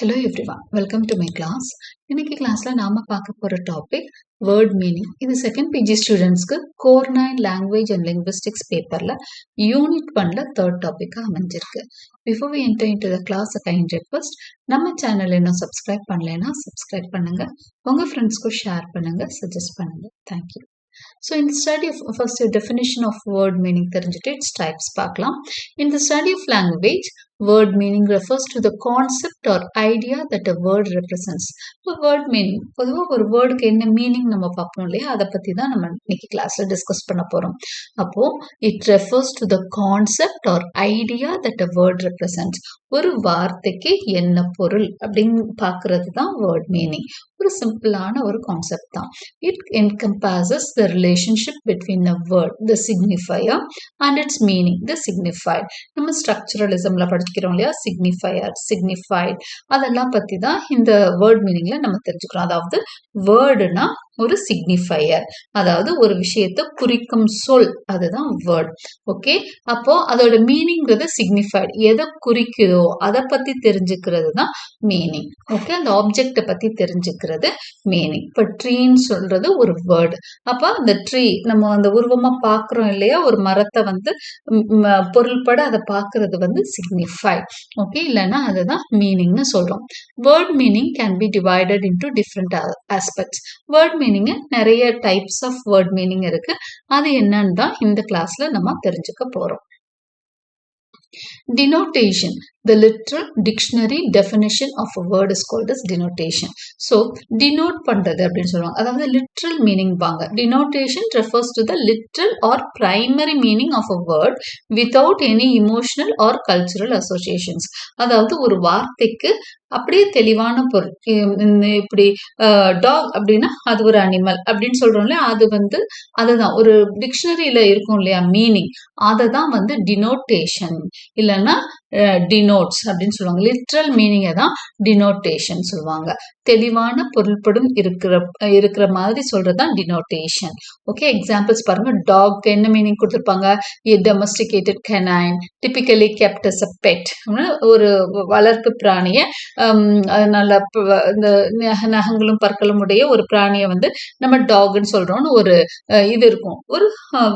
Hello everyone welcome to my class இன்னைக்கு கிளாஸ்ல நாம பார்க்க போற டாபிக் வேர்ட் மீனிங் இது செகண்ட் பிஜி ஸ்டூடெண்ட்ஸ்க்கு core nine language and linguistics பேப்பர்ல யூனிட் ஒன்ல தேர்ட் டாப்பிக்காக அமைஞ்சிருக்கு. Before we enter into the class kind request நம்ம சேனல் இன்னும் சப்ஸ்கிரைப் பண்ணலைன்னா சப்ஸ்கிரைப் பண்ணுங்க. உங்க ஃப்ரெண்ட்ஸ்க்கும் ஷேர் பண்ணுங்க சஜஸ்ட் பண்ணுங்க. தேங்க்யூ ஸோ இந்த study of first definition of word meaning தெரிஞ்சுட்டு இட்ஸ் டைப்ஸ் பார்க்கலாம். இந்த study of language word meaning refers to the concept or idea that a word represents. இப்போ வேர்ட் மீனிங் பொதுவாக ஒரு வேர்டுக்கு என்ன மீனிங் நம்ம பார்ப்போம் இல்லையா? அதை பற்றி தான் நம்ம இன்னைக்கு கிளாஸில் டிஸ்கஸ் பண்ண போகிறோம் அப்போ it refers to the concept or idea that a word represents ஒரு வார்த்தைக்கு என்ன பொருள் அப்படின்னு பார்க்கறது தான் வேர்ட் மீனிங் ஒரு சிம்பிளான ஒரு கான்செப்ட் தான். It encompasses the relationship between a word the signifier and its meaning the signified நம்ம ஸ்ட்ரக்சரலிசம்ல படிக்கிறோம் இல்லையா? சிக்னிஃபையர் சிக்னிஃபைட் அதெல்லாம் பற்றி தான் இந்த வேர்ட் மீனிங்கில் நம்ம தெரிஞ்சுக்கிறோம். அதாவது வேர்டுனா ஒரு சிக்னிஃபையர் அதாவது ஒரு விஷயத்தை குறிக்கும் சொல் அதுதான் வேர்ட் ஓகே அப்போ அதோட மீனிங்கிறது சிக்னிஃபைட் எதை குறிக்குதோ அதை பத்தி தெரிஞ்சுக்கிறது தான் மீனிங் ஓகே அந்த ஆப்ஜெக்டை பத்தி தெரிஞ்சுக்கிறது மீனிங் இப்போ ட்ரீன்னு சொல்றது ஒரு வேர்டு அப்போ அந்த ட்ரீ நம்ம அந்த உருவமா பார்க்குறோம் இல்லையா? ஒரு மரத்தை வந்து பொருள்பட அதை பார்க்கறது வந்து சிக்னிஃபைட் ஓகே இல்லைன்னா அதுதான் மீனிங்னு சொல்றோம். Word meaning can be divided into different aspects word meaning நிறைய டைப்ஸ் ஆஃப் வேர்ட் மீனிங் இருக்கு. அது என்னன்னு தான் இந்த கிளாஸ்ல நம்ம தெரிஞ்சுக்க போறோம். டினோட்டேஷன் the literal dictionary definition of a word is called as denotation so denote பண்றது அப்படின்னு சொல்லுவாங்க அதாவது literal meaning பாங்க. denotation refers to the literal or primary meaning of a word without any emotional or cultural associations அதாவது ஒரு வார்த்தைக்கு அப்படியே தெளிவான பொருள் இப்படி டாக் அப்படின்னா அது ஒரு அனிமல் அப்படின்னு சொல்றோம் அது வந்து அதுதான் ஒரு டிக்ஷனரியில இருக்கும் இல்லையா மீனிங் அதை தான் வந்து டினோட்டேஷன் இல்லைன்னா டினோட்ஸ் அப்படின்னு சொல்லுவாங்க. லிட்ரல் மீனிங்கை தான் டினோட்டேஷன் சொல்லுவாங்க. தெளிவான பொருள்படும் இருக்கிற இருக்கிற மாதிரி சொல்றதுதான் டினோட்டேஷன் ஓகே எக்ஸாம்பிள்ஸ் பாருங்க. டாக் என்ன மீனிங் கொடுத்துருப்பாங்க? Domesticated canine typically kept as a pet ஒரு வளர்ப்பு பிராணியை நல்ல இந்த நகங்களும் பற்களும் உடைய ஒரு பிராணியை வந்து நம்ம டாக்னு சொல்றோம்னு ஒரு இது இருக்கும். ஒரு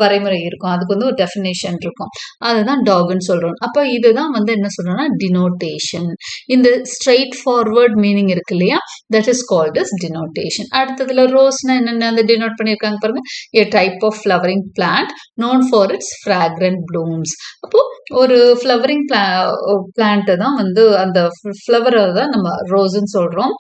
வரைமுறை இருக்கும். அதுக்கு வந்து ஒரு டெஃபினேஷன் இருக்கும். அதுதான் டாக்னு சொல்றோம். அப்போ இதுதான் வந்து என்ன சொல்றோம்னா டினோட்டேஷன் இந்த ஸ்ட்ரெயிட் ஃபார்வர்ட் மீனிங் இருக்கு இல்லையா? That is called is denotation அடுத்ததுல ரோஸ்னா என்னென்ன அந்த டினோட் பண்ணியிருக்காங்க பாருங்க. A type of flowering plant known for its fragrant blooms அப்போ ஒரு ஃப்ளவரிங் பிளா தான் வந்து அந்த ஃப்ளவரை தான் நம்ம ரோஸ்ன்னு சொல்கிறோம்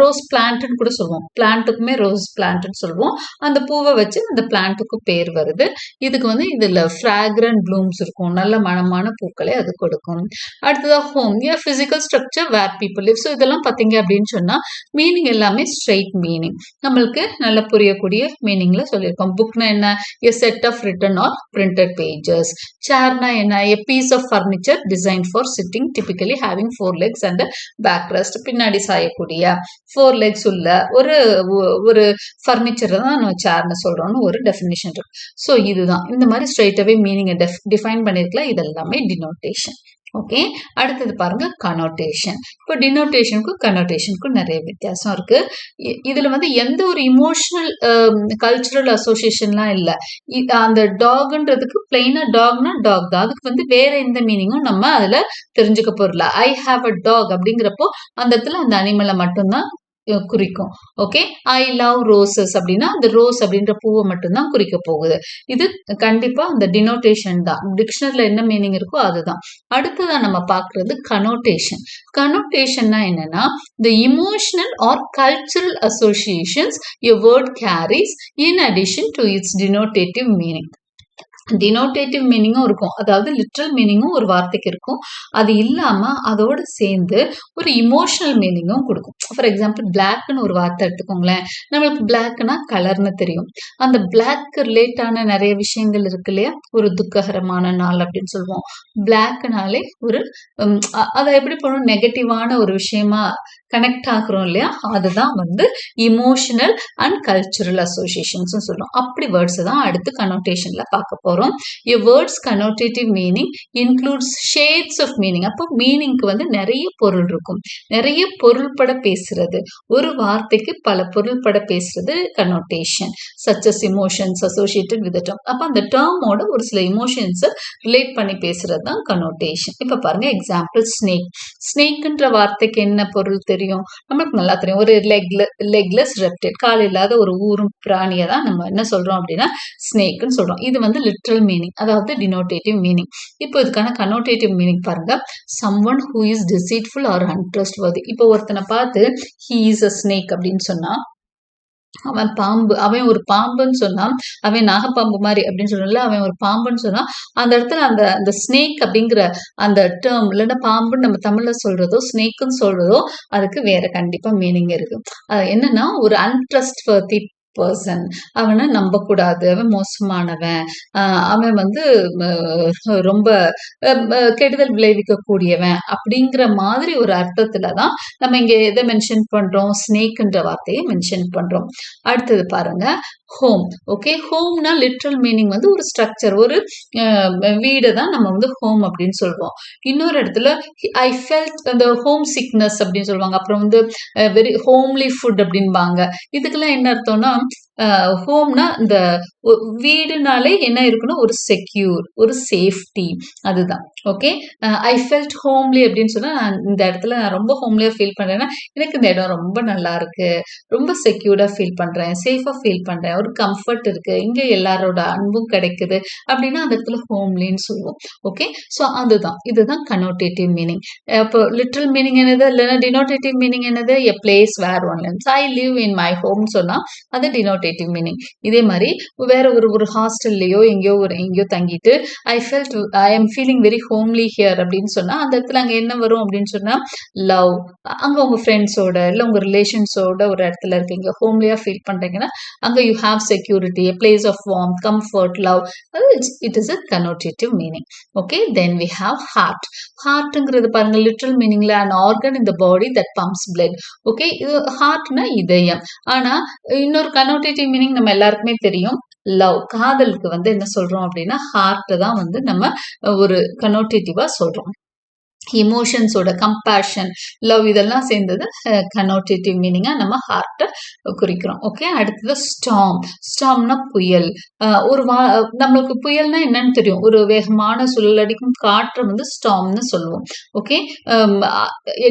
ரோஸ் பிளான்ட்னு கூட சொல்லுவோம். பிளான்ட்டுக்குமே ரோஸ் பிளான்ட்டுன்னு சொல்லுவோம். அந்த பூவை வச்சு அந்த பிளான்ட்டுக்கு பேர் வருது. இதுக்கு வந்து இதில் ஃப்ராக்ரண்ட் ப்ளூம்ஸ் இருக்கும். நல்ல மனமான பூக்களை அது கொடுக்கும். அடுத்ததா home a physical structure where people live so இதெல்லாம் பார்த்தீங்க அப்படின்னு சொன்னால் மீனிங் எல்லாமே ஸ்ட்ரெயிட் மீனிங் நம்மளுக்கு நல்ல புரியக்கூடிய மீனிங்கில் சொல்லியிருக்கோம். புக்னா என்ன? A set of written or printed pages chair சேர்னா என்ன? A piece of furniture design for sitting typically having four legs and back rest பின்னாடி சாயக்கூடிய ஃபோர் லெக்ஸ் உள்ள ஒரு ஒரு ஃபர்னிச்சர் தான் நம்ம சேர்னு சொல்றோம்னு ஒரு டெஃபினேஷன் இருக்கு. ஸோ இதுதான். இந்த மாதிரி ஸ்ட்ரைட்டாகவே மீனிங்கை டெஃப் டிஃபைன் பண்ணிருக்கலாம். இதெல்லாமே டினோட்டேஷன் ஓகே அடுத்தது பாருங்க கனோட்டேஷன் இப்போ டினோட்டேஷனுக்கும் கனோட்டேஷனுக்கும் நிறைய வித்தியாசம் இருக்கு. இதுல வந்து எந்த ஒரு இமோஷனல் கல்ச்சுரல் அசோசியேஷன்லாம் இல்லை. அந்த டாக்ன்றதுக்கு பிளெயினா டாக்னா டாக் தான். அதுக்கு வந்து வேற எந்த மீனிங்கும் நம்ம அதுல தெரிஞ்சுக்க போறல ஐ ஹாவ் அ டாக் அப்படிங்கிறப்போ அந்த இடத்துல அந்த அனிமலை மட்டும்தான் குறிக்கும். ஓகே ஐ லவ் ரோசஸ் அப்படின்னா அந்த ரோஸ் அப்படின்ற பூவை மட்டும்தான் குறிக்க போகுது. இது கண்டிப்பா அந்த டினோட்டேஷன் தான். டிக்ஷனரியில் என்ன மீனிங் இருக்கோ அதுதான். அடுத்ததான் நம்ம பார்க்கறது கனோட்டேஷன் கனோட்டேஷன்னா என்னன்னா the emotional or cultural associations a word carries in addition to its denotative meaning denotative மீனிங்கும் இருக்கும். அதாவது லிட்ரல் மீனிங்கும் ஒரு வார்த்தைக்கு இருக்கும். அது இல்லாமல் அதோடு சேர்ந்து ஒரு இமோஷனல் மீனிங்கும் கொடுக்கும். ஃபார் எக்ஸாம்பிள் பிளாக்னு ஒரு வார்த்தை எடுத்துக்கோங்களேன். நம்மளுக்கு பிளாக்னா கலர்னு தெரியும். அந்த பிளாக்கு ரிலேட்டான நிறைய விஷயங்கள் இருக்கு இல்லையா? ஒரு துக்ககரமான நாள் அப்படின்னு சொல்லுவோம். பிளாக்னாலே ஒரு அதை எப்படி பண்ணும் நெகட்டிவான ஒரு விஷயமா கனெக்ட் ஆகுறோம் இல்லையா? அதுதான் வந்து இமோஷனல் அண்ட் கல்ச்சுரல் அசோசியேஷன்ஸ் சொல்லுவோம் அப்படி வேர்ட்ஸ் தான் அடுத்து கனோட்டேஷன்ல பார்க்க போகிறோம் போகிறோம் a word's connotative meaning includes shades of meaning அப்போ மீனிங்க்கு வந்து நிறைய பொருள் இருக்கும். நிறைய பொருள்பட பேசுறது. ஒரு வார்த்தைக்கு பல பொருள்பட பேசுறது connotation such as emotions associated with term அப்போ அந்த டேர்மோட ஒரு சில இமோஷன்ஸை ரிலேட் பண்ணி பேசுறது தான் கனோட்டேஷன் இப்போ பாருங்க எக்ஸாம்பிள் ஸ்னேக் ஸ்னேக்குன்ற வார்த்தைக்கு என்ன பொருள் தெரியும்? நம்மளுக்கு நல்லா தெரியும். ஒரு லெக்ல லெக்லெஸ் ரெப்டைல் கால் இல்லாத ஒரு ஊரும் பிராணியை தான் நம்ம என்ன சொல்றோம் அப்படின்னா ஸ்னேக்குன்னு சொல்றோம். இது வந்து லிட்ரல் மீனிங் அதாவது டினோட்டேட்டிவ் மீனிங் இப்போ இதுக்கான கனோட்டேட்டிவ் மீனிங் பாருங்க. Someone who is deceitful or untrustworthy இப்போ ஒருத்தனை பார்த்து ஹீ இஸ் அ ஸ்னேக் அப்படின்னு சொன்னா அவன் பாம்பு அவன் ஒரு பாம்புன்னு சொன்னான் அவன் நாகப்பாம்பு மாதிரி அப்படின்னு சொல்லல அவன் ஒரு பாம்புன்னு சொன்னான் அந்த இடத்துல அந்த அந்த ஸ்னேக் அப்படிங்கிற அந்த டேர்ம் இல்லைன்னா பாம்புன்னு நம்ம தமிழ்ல சொல்றதோ ஸ்னேக்குன்னு சொல்றதோ அதுக்கு வேற கண்டிப்பா மீனிங் இருக்கு. அது என்னன்னா ஒரு அன்ட்ரஸ்ட் வர்த்தி பர்சன் அவனை நம்பக்கூடாது. அவன் மோசமானவன். அவன் வந்து ரொம்ப கெடுதல் விளைவிக்கக்கூடியவன் அப்படிங்கிற மாதிரி ஒரு அர்த்தத்துல தான் நம்ம இங்க எதை மென்ஷன் பண்றோம்? ஸ்னேக்ன்ற வார்த்தையை மென்ஷன் பண்றோம். அடுத்தது பாருங்க ஹோம் ஓகே ஹோம்னா லிட்ரல் மீனிங் வந்து ஒரு ஸ்ட்ரக்சர் ஒரு வீடை தான் நம்ம வந்து ஹோம் அப்படின்னு சொல்லுவோம் இன்னொரு இடத்துல ஐ ஃபெல்ட் அந்த ஹோம் சிக்னஸ் அப்படின்னு சொல்லுவாங்க. அப்புறம் வந்து வெரி ஹோம்லி ஃபுட் அப்படின்பாங்க இதுக்கெல்லாம் என்ன அர்த்தம்னா months ஹோம்னா இந்த வீடுனாலே என்ன இருக்குன்னா ஒரு செக்யூர் ஒரு சேஃப்டி அதுதான். ஓகே ஐ ஃபெல்ட் ஹோம்லி அப்படின்னு சொன்னால் நான் இந்த இடத்துல நான் ரொம்ப ஹோம்லியாக ஃபீல் பண்ணுறேன்னா எனக்கு இந்த இடம் ரொம்ப நல்லா இருக்கு. ரொம்ப செக்யூர்டாக ஃபீல் பண்ணுறேன் சேஃபாக ஃபீல் பண்ணுறேன் ஒரு கம்ஃபர்ட் இருக்கு. இங்கே எல்லாரோட அன்பும் கிடைக்குது அப்படின்னா அந்த இடத்துல ஹோம்லின்னு சொல்லுவோம். ஓகே ஸோ அதுதான். இதுதான் கனோட்டேட்டிவ் மீனிங் இப்போ லிட்ரல் மீனிங் என்னது? இல்லைன்னா டினோட்டேட்டிவ் மீனிங் என்னது? A place where one I live in my ஹோம்னு சொன்னால் அது டினோட்டேட்டிவ் மீனிங் இதே மாதிரி வேற ஒரு ஒரு ஹாஸ்டல்லையோ எங்கேயோ ஒரு எங்கேயோ தங்கிட்டு I felt I am feeling very homely here அப்படின்னு சொன்னா அந்த இடத்துல அங்க என்ன வரும் அப்படின்னு சொன்னா லவ் அங்க உங்க ஃப்ரெண்ட்ஸோட இல்ல உங்க ரிலேஷன்ஸோட ஒரு இடத்துல இருக்கீங்க ஹோம்லியா ஃபீல் பண்றீங்கன்னா அங்க you have security place of warm comfort love it is a connotative meaning okay then we have heart ஹார்ட்டுங்கிறது பாருங்க literal மீனிங்ல and organ in the body that pumps blood okay இது ஹார்ட்னா இதயம். ஆனா இன்னொரு கனோட்டேட்டிவ் மீனிங் நம்ம எல்லாருக்குமே தெரியும். லவ் காதலுக்கு வந்து என்ன சொல்றோம் அப்படின்னா ஹார்ட் தான் வந்து நம்ம ஒரு கனோட்டேட்டிவா சொல்றோம். இமோஷன்ஸோட கம்பேஷன் லவ் இதெல்லாம் சேர்ந்தது கனோட்டேட்டிவ் மீனிங்காக நம்ம ஹார்ட்டை குறிக்கிறோம். ஓகே அடுத்தது ஸ்டாம் ஸ்டாம்னா புயல். ஒரு வா நம்மளுக்கு புயல்னா என்னன்னு தெரியும். ஒரு வேகமான சுழலடிக்கும் காற்றை வந்து ஸ்டாம்னு சொல்லுவோம். Okay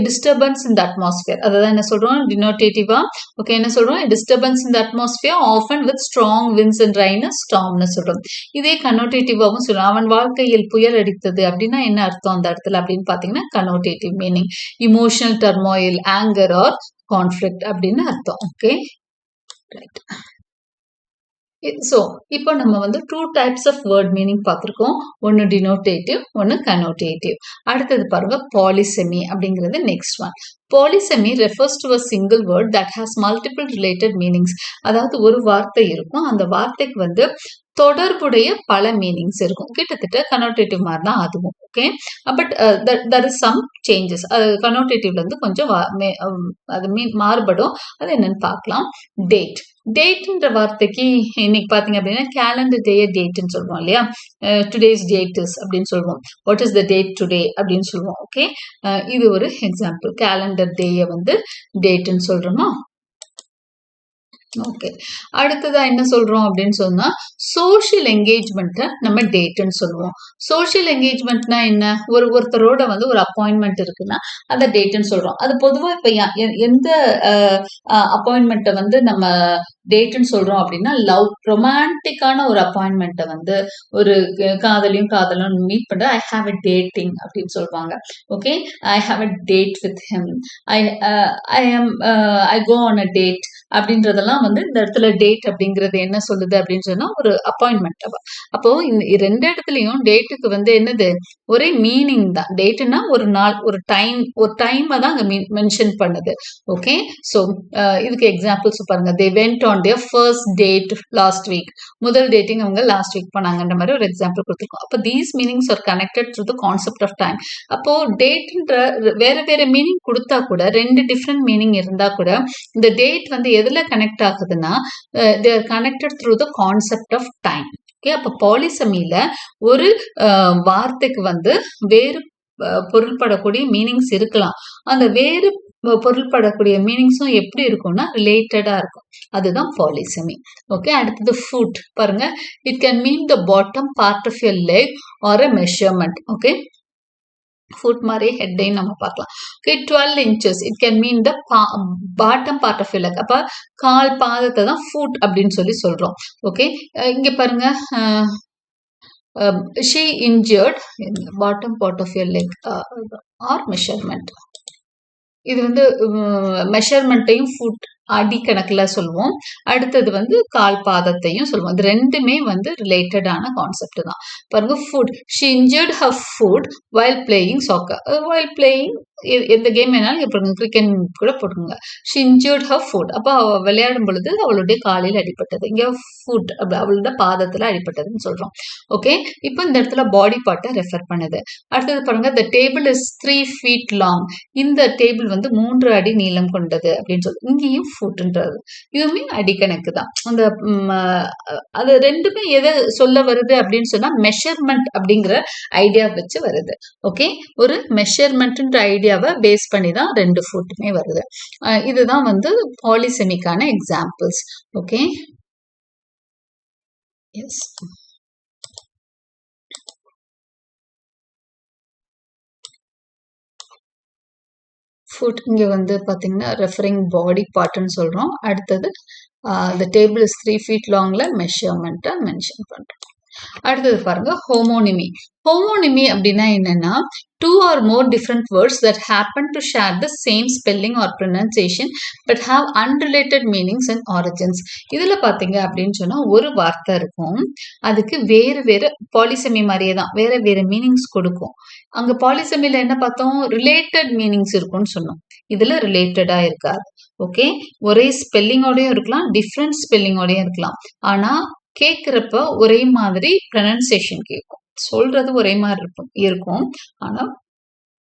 disturbance in the atmosphere தான் என்ன சொல்கிறோம் டினோட்டேட்டிவாக ஓகே என்ன சொல்கிறோம் disturbance in the atmosphere often with strong winds and rain ஸ்டாம்னு சொல்கிறோம் இதே கனோட்டேட்டிவாகவும் சொல்லுவோம் அவன் வாழ்க்கையில் புயல் அடித்தது அப்படின்னா என்ன அர்த்தம் அந்த இடத்துல அப்படின்னு பார்த்தீங்கன்னா connotative meaning emotional turmoil anger or conflict அப்படின்னு அர்த்தம். ஓகே ரைட் ஸோ இப்போ நம்ம வந்து two types of word meaning பார்த்துருக்கோம். ஒன்று டினோட்டேட்டிவ் ஒன்று கனோட்டேட்டிவ் அடுத்தது பாருங்க பாலிசெமி அப்படிங்கிறது next one polysemy refers to a single word that has multiple related meanings அதாவது ஒரு வார்த்தை இருக்கும். அந்த வார்த்தைக்கு வந்து தொடர்புடைய பல மீனிங்ஸ் இருக்கும். கிட்டத்தட்ட கனோட்டேட்டிவ் மாதிரி தான் அதுவும் okay but there is some changes அது கனோட்டேட்டிவ்லேருந்து கொஞ்சம் வா- அது மீன் மாறுபடும். அது என்னன்னு பார்க்கலாம். டேட் டேட்ன்ற வார்த்தைக்கு இன்னைக்கு பார்த்தீங்க அப்படின்னா கேலண்டர் டே டேட்டுன்னு சொல்லுவோம் இல்லையா? டுடேஸ் டேட் இஸ் அப்படின்னு சொல்லுவோம். What is the date today அப்படின்னு சொல்லுவோம். ஓகே இது ஒரு எக்ஸாம்பிள் கேலண்டர் டேயை வந்து டேட்னு சொல்கிறோமா ஓகே அடுத்ததா என்ன சொல்றோம் அப்படின்னு சொன்னால் சோஷியல் என்கேஜ்மெண்ட்டை நம்ம டேட்டுன்னு சொல்லுவோம். சோஷியல் என்கேஜ்மெண்ட்னா என்ன? ஒரு ஒருத்தரோட வந்து ஒரு அப்பாயின்மெண்ட் இருக்குன்னா அந்த டேட்டுன்னு சொல்றோம். அது பொதுவாக இப்போ எந்த அப்பாயின்மெண்ட்டை வந்து நம்ம டேட்டுன்னு சொல்றோம் அப்படின்னா லவ் ரொமான்டிக்கான ஒரு அப்பாயின்மெண்ட்டை வந்து ஒரு க- காதலியும் காதலும் மீட் பண்ணுற ஐ ஹாவ் அ டேட்டிங் அப்படின்னு சொல்லுவாங்க. Okay I have a date with him I I am I go on a date அப்படின்றதெல்லாம் வந்து இந்த இடத்துல டேட் அப்படிங்கிறது என்ன சொல்லுது அப்படின்னு சொன்னா ஒரு அப்பாயின்மெண்ட் அப்போ இந்த ரெண்டு இடத்துலயும் டேட்டுக்கு வந்து என்னது? ஒரே மீனிங் தான். டேட்டுனா ஒரு நாள் ஒரு டைம் ஒரு டைமை தான் அங்க மென்ஷன் பண்ணுது. ஓகே ஸோ இதுக்கு எக்ஸாம்பிள்ஸ் பாருங்க. They went on their first date last week முதல் டேட்டிங் அவங்க லாஸ்ட் வீக் பண்ணாங்கன்ற மாதிரி ஒரு எக்ஸாம்பிள் கொடுத்துருக்கோம். அப்போ these meanings are connected through the concept of time அப்போ டேட்ன்ற வேற வேற மீனிங் கொடுத்தா கூட ரெண்டு டிஃப்ரெண்ட் மீனிங் இருந்தா கூட இந்த டேட் வந்து எதில் கனெக்ட் ஆகுதுன்னா they're connected through the concept of time okay அப்போ பாலிசமியில் ஒரு வார்த்தைக்கு வந்து வேறு பொருள்படக்கூடிய மீனிங்ஸ் இருக்கலாம். அந்த வேறு பொருள்படக்கூடிய மீனிங்ஸும் எப்படி இருக்கும்னா ரிலேட்டடாக இருக்கும். அதுதான் பாலிசமி ஓகே அடுத்தது ஃபுட் பாருங்க it can mean the bottom part of your leg or a measurement okay foot மாதிரி ஹெட்டையும் நம்ம பார்க்கலாம். Okay twelve inches it can mean the bottom part of leg அப்போ கால் பாதத்தை தான் ஃபுட் அப்படின்னு சொல்லி சொல்கிறோம் ஓகே இங்கே பாருங்க. She injured bottom part of your leg or measurement இது வந்து மெஷர்மெண்ட்டையும் ஃபுட் அடிக்கணக்கில் சொல்லுவோம். அடுத்தது வந்து கால் பாதத்தையும் சொல்லுவோம். இது ரெண்டுமே வந்து ரிலேட்டடான கான்செப்ட் தான். பாருங்க foot she injured her foot while playing soccer while playing எந்த கேம் வேணாலும் எப்படி கிரிக்கெட் கூட போட்டுக்கோங்க ஷி இன்ஜூர்ட் ஹவ் ஃபுட் அப்போ அவள் விளையாடும் பொழுது அவளுடைய காலையில் அடிப்பட்டது இங்கே ஃபுட் அப்படி அவளோட பாதத்தில் அடிப்பட்டதுன்னு சொல்கிறோம் ஓகே இப்போ இந்த இடத்துல பாடி பார்ட்டை ரெஃபர் பண்ணுது. அடுத்தது பாருங்க. The table is three feet long இந்த டேபிள் வந்து மூன்று அடி நீளம் கொண்டது அப்படின்னு சொல்லி இங்கேயும் ஃபுட்ன்றது இதுவுமே அடிக்கணக்கு தான். அந்த அது ரெண்டுமே எதை சொல்ல வருது அப்படின்னு சொன்னா மெஷர்மெண்ட் அப்படிங்கிற ஐடியா வச்சு வருது. ஓகே ஒரு மெஷர்மெண்ட்ன்ற ஐடியாவை பேஸ் பண்ணி தான் ரெண்டு ஃபுட்டுமே வருது. இதுதான் வந்து பாலிசெமிக்கான எக்ஸாம்பிள்ஸ் ஓகே எஸ் ஃபுட் இங்கே வந்து பார்த்தீங்கன்னா ரெஃபரிங் பாடி பார்ட்னு சொல்கிறோம் அடுத்தது the table is three feet லாங்கில் மெஷர்மெண்ட்டை மென்ஷன் பண்ணுறோம் அடுத்தது பாருங்க ஹோமோனிமி ஹோமோனிமி அப்படின்னா என்னன்னா two or more different words that happen to share the same spelling or pronunciation but have unrelated meanings and origins இதில் பார்த்தீங்க அப்படின்னு சொன்னால் ஒரு வார்த்தை இருக்கும். அதுக்கு வேறு வேறு பாலிசமி மாதிரியே தான் வேற வேறு மீனிங்ஸ் கொடுக்கும். அங்கே பாலிசமியில் என்ன பார்த்தோம்? ரிலேட்டட் மீனிங்ஸ் இருக்கும்னு சொன்னோம். இதில் ரிலேட்டடாக இருக்காது. ஓகே ஒரே ஸ்பெல்லிங்கோடையும் இருக்கலாம் டிஃப்ரெண்ட் ஸ்பெல்லிங்கோடையும் இருக்கலாம். ஆனால் கேட்குறப்ப ஒரே மாதிரி ப்ரனன்சியேஷன் கேட்கும் சொல்றது ஒரே மாதிரி இருக்கும் இருக்கும். ஆனால்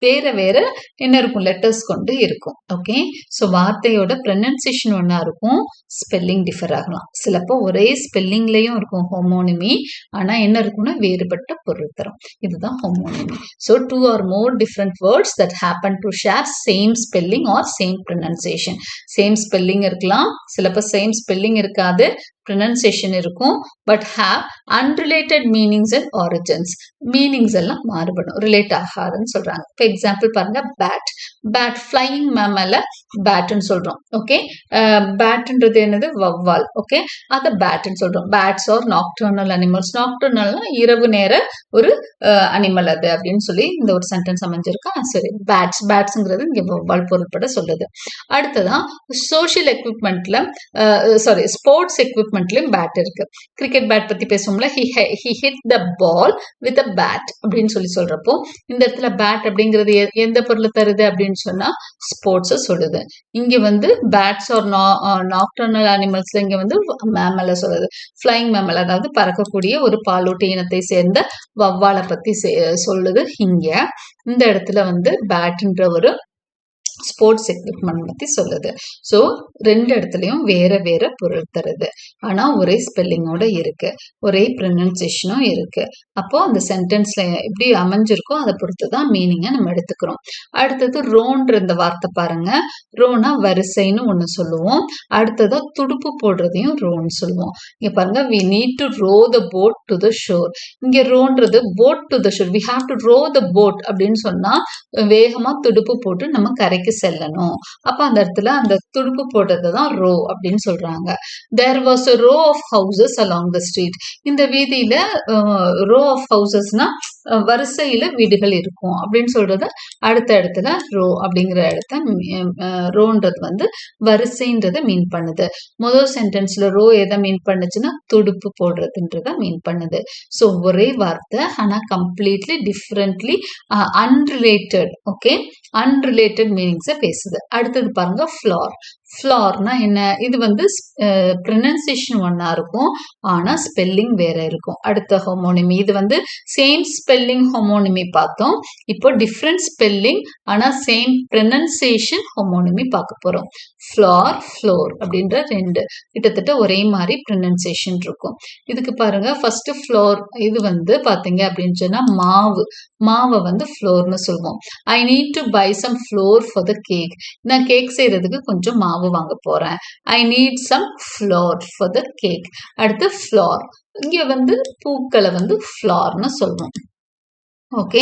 வேற வேற என்ன இருக்கும்? லெட்டர்ஸ் கொண்டு இருக்கும். ஓகே ஸோ வார்த்தையோட ப்ரனன்சியேஷன் ஒன்றா இருக்கும். ஸ்பெல்லிங் டிஃபர் ஆகலாம். சிலப்போ ஒரே ஸ்பெல்லிங்லேயும் இருக்கும் ஹோமோனிமி ஆனால் என்ன இருக்கும்னா வேறுபட்ட பொருள் தரும். இதுதான் homonymy so two or more different words that happen to share same spelling or same pronunciation same spelling இருக்கலாம். சிலப்போ சேம் ஸ்பெல்லிங் இருக்காது. ப்ரொனன்சியேஷன் இருக்கும் but have unrelated meanings and origins meanings எல்லாம் மாறுபடும். ரிலேட் ஆகாதுன்னு சொல்றாங்க. இப்போ எக்ஸாம்பிள் பாருங்க பேட் பேட் ஃப்ளையிங் மேமல பேட்னு சொல்றோம். ஓகே பேட்ன்றது என்னது? வவ்வால் ஓகே அதை பேட்னு சொல்றோம். பேட்ஸ் ஆர் நாக்டர்னல் அனிமல்ஸ் நாக்டர்னல்னா இரவு நேர ஒரு அனிமல் அது அப்படின்னு சொல்லி இந்த ஒரு சென்டென்ஸ் அமைஞ்சிருக்கா. சரி. பேட்ஸ் பேட்ஸுங்கிறது இங்கே வவ்வால் பொருட்பட சொல்லுது. அடுத்ததான் சோஷியல் எக்யூப்மெண்ட்ல சாரி ஸ்போர்ட்ஸ் எக்யூப்மெண்ட்லயும் பேட் இருக்கு. கிரிக்கெட் பேட் பத்தி பேசுவோம்ல. He he hit the ball with a bat அப்படின்னு சொல்லி சொல்றப்போ இந்த இடத்துல பேட் அப்படிங்கிறது எந்த பொருளை தருது அப்படின்னு சொன்னா ஸ்போர்ட்ஸை சொல்லுது. இங்க வந்து பேட்ஸ் ஆர் நாக்டர்னல் அனிமல்ஸ்ல இங்க வந்து மேமல சொல்லுது. ஃப்ளைங் மேமல் அதாவது பறக்கக்கூடிய ஒரு பாலூட்டி இனத்தை சேர்ந்த வவ்வாலை பத்தி செ- சொல்லுது இங்க. இந்த இடத்துல வந்து பேட்ன்ற ஒரு ஸ்போர்ட்ஸ் எக்யூப்மெண்ட் பற்றி சொல்லுது. ஸோ ரெண்டு இடத்துலையும் வேற வேற பொருள் தருது. ஆனால் ஒரே ஸ்பெல்லிங்கோட இருக்கு. ஒரே ப்ரொனன்சியேஷனும் இருக்கு. அப்போ அந்த சென்டென்ஸ்ல எப்படி அமைஞ்சிருக்கோ அதை பொறுத்து தான் மீனிங்கை நம்ம எடுத்துக்கிறோம். அடுத்தது ரோன்ற இந்த வார்த்தை பாருங்க. ரோனா வரிசைன்னு ஒன்று சொல்லுவோம். அடுத்ததா துடுப்பு போடுறதையும் ரோன்னு சொல்லுவோம். இங்க பாருங்க we need to row the boat to the shore இங்க ரோன்றது boat to the shore we have to row the boat அப்படின்னு சொன்னா வேகமா துடுப்பு போட்டு நம்ம கரைக்கு செல்லணும். அப்ப அந்த இடத்துல அந்த துடுப்பு போட்டது தான் ரோ அப்படின்னு சொல்றாங்க. There was a row of houses along the street இந்த வீதியில ரோ ஆஃப் ஹவுசஸ்னா வரிசையில வீடுகள் இருக்கும் அப்படின்னு சொல்றத அடுத்த இடத்துல ரோ அப்படிங்கிற இடத்த ரோன்றது வந்து வரிசைன்றதை மீன் பண்ணுது. முதல் சென்டென்ஸ்ல ரோ எதை மீன் பண்ணுச்சுன்னா துடுப்பு போடுறதுன்றத மீன் பண்ணுது. ஸோ ஒரே வார்த்தை ஆனா completely differently unrelated okay unrelated meanings பேசுது. அடுத்தது பாருங்க ஃப்ளார் ஃப்ளார்னா என்ன? இது வந்து ப்ரொனன்சியேஷன் ஒன்றா இருக்கும் ஆனால் ஸ்பெல்லிங் வேற இருக்கும். அடுத்த ஹோமோனிமி இது வந்து சேம் ஸ்பெல்லிங் ஹோமோனிமி பார்த்தோம். இப்போ டிஃப்ரெண்ட் ஸ்பெல்லிங் ஆனால் சேம் ப்ரொனன்சியேஷன் ஹோமோனிமி பார்க்க போகிறோம் ஃப்ளார் ஃப்ளோர் அப்படின்ற ரெண்டு. கிட்டத்தட்ட ஒரே மாதிரி ப்ரொனன்சியேஷன் இருக்கும். இதுக்கு பாருங்க ஃபர்ஸ்ட் ஃப்ளோர் இது வந்து பார்த்தீங்க அப்படின்னு சொன்னால் மாவு. மாவை வந்து ஃப்ளோர்னு சொல்லுவோம் I need to buy some flour for the cake நான் கேக் செய்யறதுக்கு கொஞ்சம் மாவு வாங்க போறேன். I need some flour for the cake அடுத்து ஃப்ளார் இங்க வந்து பூக்களை வந்து ஃப்ளார்னு சொல்லுவோம் ஓகே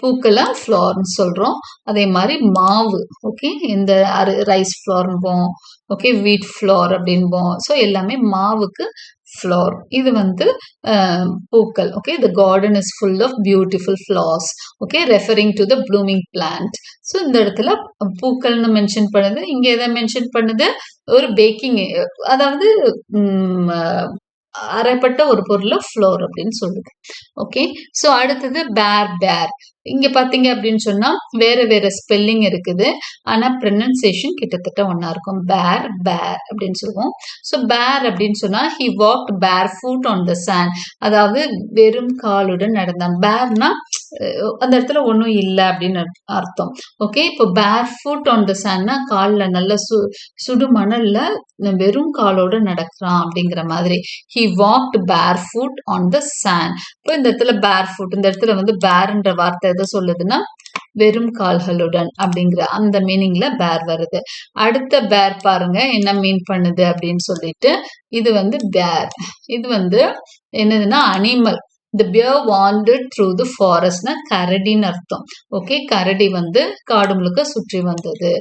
பூக்களை ஃப்ளோர்னு சொல்கிறோம் அதே மாதிரி மாவு. ஓகே இந்த அரு ரைஸ் ஃப்ளோர்ன்போம் ஓகே வீட் ஃப்ளோர் அப்படின்போம். ஸோ எல்லாமே மாவுக்கு ஃப்ளோர் இது வந்து பூக்கள். Okay the garden is full of beautiful flowers okay referring to the blooming plant so இந்த இடத்துல பூக்கள்னு மென்ஷன் பண்ணுது. இங்கே எதை மென்ஷன் பண்ணுது? ஒரு பேக்கிங் அதாவது அரைப்பட்ட ஒரு பொருளை ஃப்ளோர் அப்படின்னு சொல்லுது. ஓகே ஸோ அடுத்தது பேர் பேர் இங்கே பார்த்தீங்க அப்படின்னு சொன்னால் வேறு வேறு ஸ்பெல்லிங் இருக்குது. ஆனால் ப்ரனன்சியேஷன் கிட்டத்தட்ட ஒன்றா இருக்கும். பேர் பேர் அப்படின்னு சொல்லுவோம். ஸோ பேர் அப்படின்னு சொன்னால் he walk bare foot on the sand அதாவது வெறும் காலுடன் நடந்தான். பேர்னா அந்த இடத்துல ஒன்றும் இல்லை அப்படின்னு அர்த்தம். ஓகே இப்போ பேர் ஃபுட் ஆன் த சன்னா காலில் நல்ல சு சுடு மணலில் வெறும் காலோட நடக்கிறான் அப்படிங்கிற மாதிரி. He walked bare foot on the sand இப்போ இந்த இடத்துல பேர் ஃபுட் இந்த இடத்துல வந்து பேர்ன்ற வார்த்தை எதை சொல்லுதுன்னா? வெறும் கால்களுடன் அப்படிங்கிற அந்த மீனிங்ல பேர் வருது. அடுத்த பேர் பாருங்க என்ன மீன் பண்ணுது அப்படின்னு சொல்லிட்டு இது வந்து பேர் இது வந்து என்னதுன்னா animal the bear wandered through the ஃபாரஸ்ட்னா கரடின்னு அர்த்தம். ஓகே கரடி வந்து காடு முழுக்க சுற்றி வந்தது.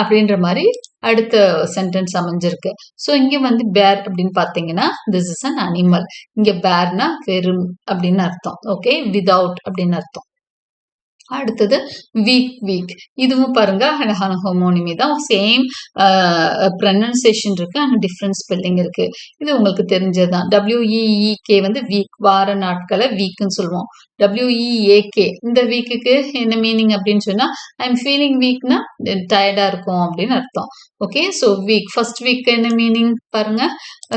அப்படின்ற மாதிரி அடுத்த சென்டென்ஸ் அமைஞ்சிருக்கு. ஸோ இங்கே வந்து பேர் அப்படின்னு பார்த்தீங்கன்னா திஸ் இஸ் அன் அனிமல் இங்க பேர்னா வெறும் அப்படின்னு அர்த்தம். ஓகே விதவுட் அப்படின்னு அர்த்தம். அடுத்தது வீக் வீக் இதுவும் பாருங்க அழகான ஹோமோனிமி தான். சேம் ப்ரனன்சியேஷன் இருக்கு ஆனால் டிஃப்ரெண்ட் ஸ்பெல்லிங் இருக்கு. இது உங்களுக்கு தெரிஞ்சதுதான். டபிள்யூஇஇகே வந்து வீக் வார நாட்களை வீக்குன்னு சொல்லுவோம். டபிள்யூஇஏகே இந்த வீக்குக்கு என்ன மீனிங் அப்படின்னு சொன்னா ஐ எம் ஃபீலிங் வீக்னா டயர்டா இருக்கும் அப்படின்னு அர்த்தம். Okay so weak first week என்ன மீனிங் பாருங்க?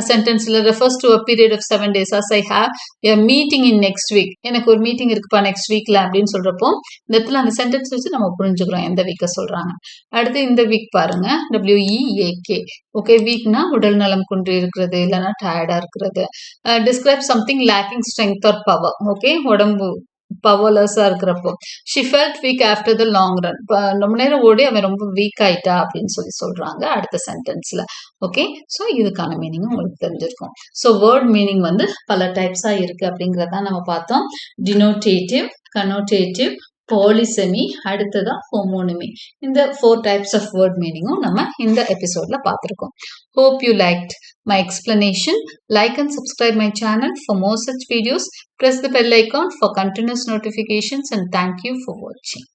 சென்டென்ஸில் refers to a period of seven days as I have a meeting in next week எனக்கு ஒரு மீட்டிங் இருக்குப்பா நெக்ஸ்ட் வீக்கில் அப்படின்னு சொல்றப்போ இந்த இடத்துல அந்த சென்டென்ஸ் வச்சு நம்ம புரிஞ்சுக்கிறோம் எந்த வீக்கை சொல்கிறாங்க அடுத்து இந்த வீக் பாருங்க டபிள்யூஇஏகே ஓகே வீக்னா உடல் நலம் குன்றி இருக்கிறது இல்லைன்னா டயர்டாக இருக்கிறது. Describe something lacking strength or power okay உடம்பு பவர்லெஸ்ஸாக இருக்கிறப்போ. She felt weak after the long run ரொம்ப நேரம் ஓடி அவன் ரொம்ப வீக் ஆயிட்டா அப்படின்னு சொல்லி சொல்றாங்க அடுத்த சென்டென்ஸ்ல ஓகே ஸோ இதுக்கான மீனிங் உங்களுக்கு தெரிஞ்சிருக்கும். ஸோ வேர்ட் மீனிங் வந்து பல டைப்ஸா இருக்கு அப்படிங்கறத நம்ம பார்த்தோம். டினோட்டேட்டிவ் கனோட்டேட்டிவ் பாலிசெமி அடுத்ததா ஹோமோனிமி இந்த ஃபோர் டைப்ஸ் ஆஃப் வேர்ட் மீனிங்கும் நம்ம இந்த எபிசோட்ல பார்த்துருக்கோம் hope you liked my explanation. Like and subscribe my channel for more such videos. Press the bell icon for continuous notifications and thank you for watching.